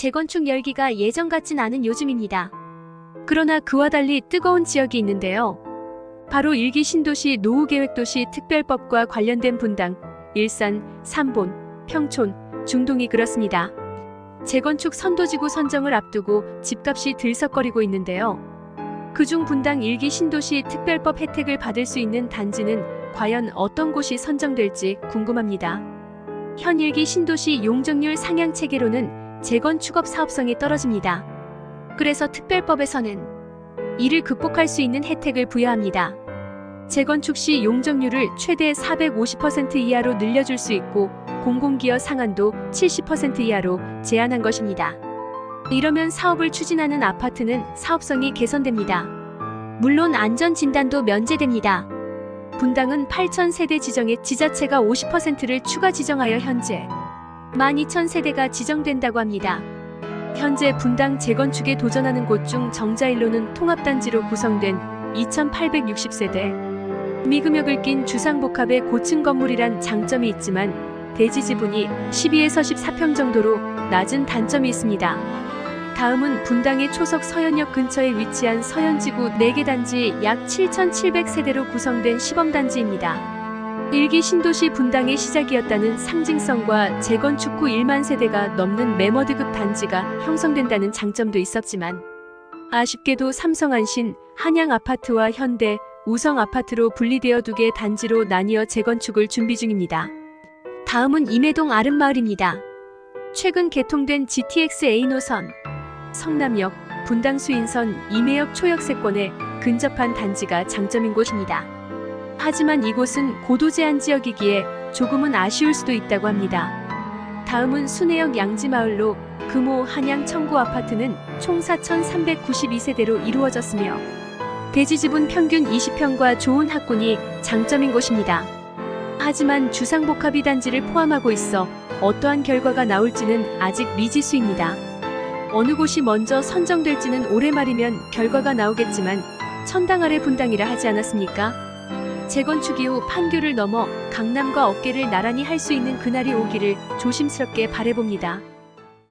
재건축 열기가 예전 같진 않은 요즘입니다. 그러나 그와 달리 뜨거운 지역이 있는데요. 바로 일기 신도시 노후계획도시 특별법과 관련된 분당, 일산, 삼본, 평촌, 중동이 그렇습니다. 재건축 선도지구 선정을 앞두고 집값이 들썩거리고 있는데요. 그중 분당 일기 신도시 특별법 혜택을 받을 수 있는 단지는 과연 어떤 곳이 선정될지 궁금합니다. 현 일기 신도시 용적률 상향 체계로는 재건축업 사업성이 떨어집니다. 그래서 특별법에서는 이를 극복할 수 있는 혜택을 부여합니다. 재건축 시 용적률을 최대 450% 이하로 늘려줄 수 있고 공공기여 상한도 70% 이하로 제한한 것입니다. 이러면 사업을 추진하는 아파트는 사업성이 개선됩니다. 물론 안전 진단도 면제됩니다. 분당은 8,000세대 지정에 지자체가 50%를 추가 지정하여 현재 12,000세대가 지정된다고 합니다. 현재 분당 재건축에 도전하는 곳 중 정자일로는 통합단지로 구성된 2,860세대 미금역을 낀 주상복합의 고층 건물이란 장점이 있지만 대지 지분이 12에서 14평 정도로 낮은 단점이 있습니다. 다음은 분당의 초석 서현역 근처에 위치한 서현지구 4개 단지 약 7,700세대로 구성된 시범단지입니다. 일기 신도시 분당의 시작이었다는 상징성과 재건축 후 1만 세대가 넘는 매머드급 단지가 형성된다는 장점도 있었지만 아쉽게도 삼성안신, 한양아파트와 현대, 우성아파트로 분리되어 두 개 단지로 나뉘어 재건축을 준비 중입니다. 다음은 임해동 아름마을입니다. 최근 개통된 GTX A 노선, 성남역, 분당 수인선, 임해역 초역 세권에 근접한 단지가 장점인 곳입니다. 하지만 이곳은 고도 제한 지역이기에 조금은 아쉬울 수도 있다고 합니다. 다음은 순회역 양지마을로 금호 한양 청구 아파트는 총 4,392세대로 이루어졌으며 대지 지분 평균 20평과 좋은 학군이 장점인 곳입니다. 하지만 주상복합이 단지를 포함하고 있어 어떠한 결과가 나올지는 아직 미지수입니다. 어느 곳이 먼저 선정될지는 올해 말이면 결과가 나오겠지만 천당 아래 분당이라 하지 않았습니까? 재건축 이후 판교를 넘어 강남과 어깨를 나란히 할 수 있는 그날이 오기를 조심스럽게 바래봅니다.